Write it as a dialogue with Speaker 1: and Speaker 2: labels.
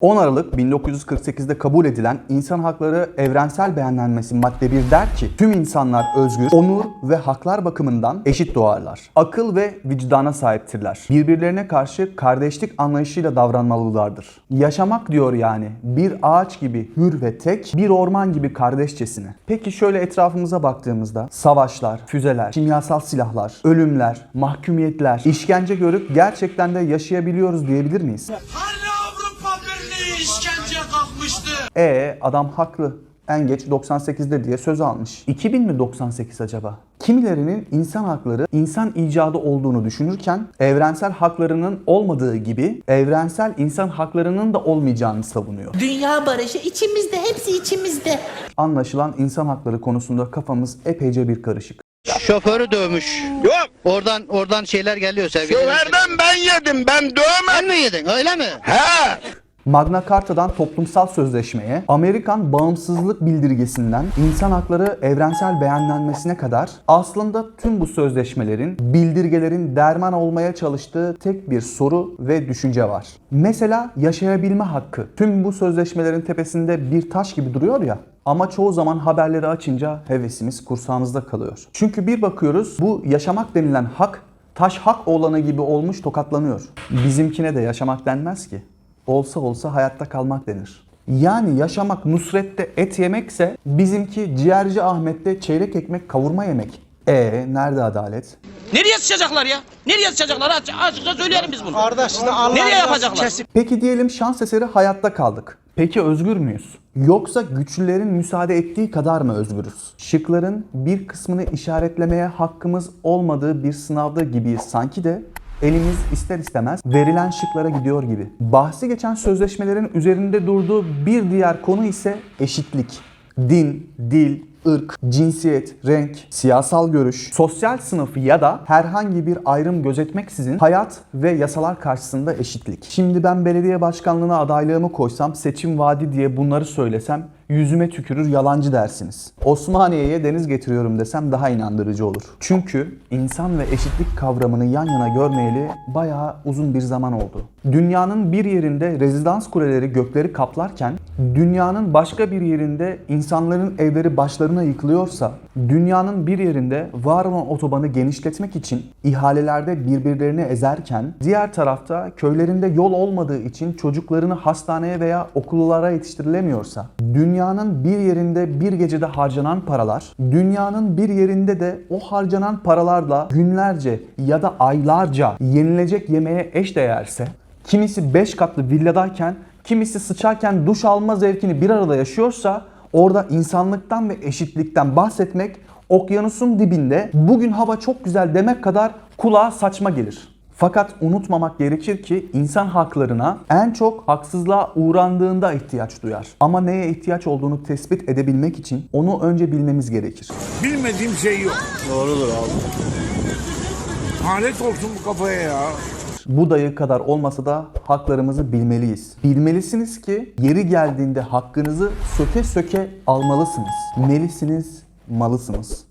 Speaker 1: 10 Aralık 1948'de kabul edilen İnsan Hakları Evrensel Beyannamesi madde 1 der ki tüm insanlar özgür, onur ve haklar bakımından eşit doğarlar. Akıl ve vicdana sahiptirler. Birbirlerine karşı kardeşlik anlayışıyla davranmalılardır. Yaşamak diyor yani bir ağaç gibi hür ve tek, bir orman gibi kardeşçesine. Peki şöyle etrafımıza baktığımızda savaşlar, füzeler, kimyasal silahlar, ölümler, mahkumiyetler, işkence görüp gerçekten de yaşayabiliyoruz diyebilir miyiz?
Speaker 2: Birliği kalkmıştı?
Speaker 1: E adam haklı. En geç 98'de diye söz almış. 2000 mi 98 acaba? Kimilerinin insan hakları insan icadı olduğunu düşünürken evrensel haklarının olmadığı gibi evrensel insan haklarının da olmayacağını savunuyor.
Speaker 3: Dünya barışı içimizde, hepsi içimizde.
Speaker 1: Anlaşılan insan hakları konusunda kafamız epeyce bir karışık.
Speaker 4: Şoförü dövmüş.
Speaker 5: Yok.
Speaker 4: Oradan oradan şeyler geliyor sevgili.
Speaker 5: Şoförden ben yedim. Ben dövmedim.
Speaker 4: Sen mi yedin öyle mi?
Speaker 5: He.
Speaker 1: Magna Carta'dan toplumsal sözleşmeye, Amerikan bağımsızlık bildirgesinden insan hakları evrensel beyannamesine kadar aslında tüm bu sözleşmelerin, bildirgelerin derman olmaya çalıştığı tek bir soru ve düşünce var. Mesela yaşayabilme hakkı. Tüm bu sözleşmelerin tepesinde bir taş gibi duruyor ya. Ama çoğu zaman haberleri açınca hevesimiz kursağımızda kalıyor. Çünkü bir bakıyoruz bu yaşamak denilen hak taş hak olanı gibi olmuş tokatlanıyor. Bizimkine de yaşamak denmez ki olsa olsa hayatta kalmak denir. Yani yaşamak Nusret'te et yemekse bizimki ciğerci Ahmet'te çeyrek ekmek kavurma yemek. E nerede adalet?
Speaker 6: Nereye sıçacaklar ya? Nereye sıçacaklar? Aç, açıkça söyleyelim biz bunu.
Speaker 2: Kardeş işte Allah
Speaker 6: Nereye yapacaklar?
Speaker 2: kesin.
Speaker 1: Peki diyelim şans eseri hayatta kaldık. Peki özgür müyüz? Yoksa güçlülerin müsaade ettiği kadar mı özgürüz? Şıkların bir kısmını işaretlemeye hakkımız olmadığı bir sınavda gibiyiz sanki de elimiz ister istemez verilen şıklara gidiyor gibi. Bahsi geçen sözleşmelerin üzerinde durduğu bir diğer konu ise eşitlik. Din, dil, ırk, cinsiyet, renk, siyasal görüş, sosyal sınıf ya da herhangi bir ayrım gözetmeksizin hayat ve yasalar karşısında eşitlik. Şimdi ben belediye başkanlığına adaylığımı koysam, seçim vaadi diye bunları söylesem yüzüme tükürür yalancı dersiniz. Osmaniye'ye deniz getiriyorum desem daha inandırıcı olur. Çünkü insan ve eşitlik kavramını yan yana görmeyeli bayağı uzun bir zaman oldu. Dünyanın bir yerinde rezidans kuleleri gökleri kaplarken dünyanın başka bir yerinde insanların evleri başlarına yıkılıyorsa dünyanın bir yerinde var olan otobanı genişletmek için ihalelerde birbirlerini ezerken diğer tarafta köylerinde yol olmadığı için çocuklarını hastaneye veya okullara yetiştirilemiyorsa dünyanın bir yerinde bir gecede harcanan paralar dünyanın bir yerinde de o harcanan paralarla günlerce ya da aylarca yenilecek yemeğe eşdeğerse kimisi 5 katlı villadayken kimisi sıçarken duş alma zevkini bir arada yaşıyorsa orada insanlıktan ve eşitlikten bahsetmek okyanusun dibinde bugün hava çok güzel demek kadar kulağa saçma gelir. Fakat unutmamak gerekir ki insan haklarına en çok haksızlığa uğrandığında ihtiyaç duyar. Ama neye ihtiyaç olduğunu tespit edebilmek için onu önce bilmemiz gerekir.
Speaker 5: Bilmediğim şey yok. Doğrudur abi. Lanet olsun bu kafaya ya.
Speaker 1: Bu dayı kadar olmasa da haklarımızı bilmeliyiz. Bilmelisiniz ki yeri geldiğinde hakkınızı söke söke almalısınız. Melisiniz, malısınız.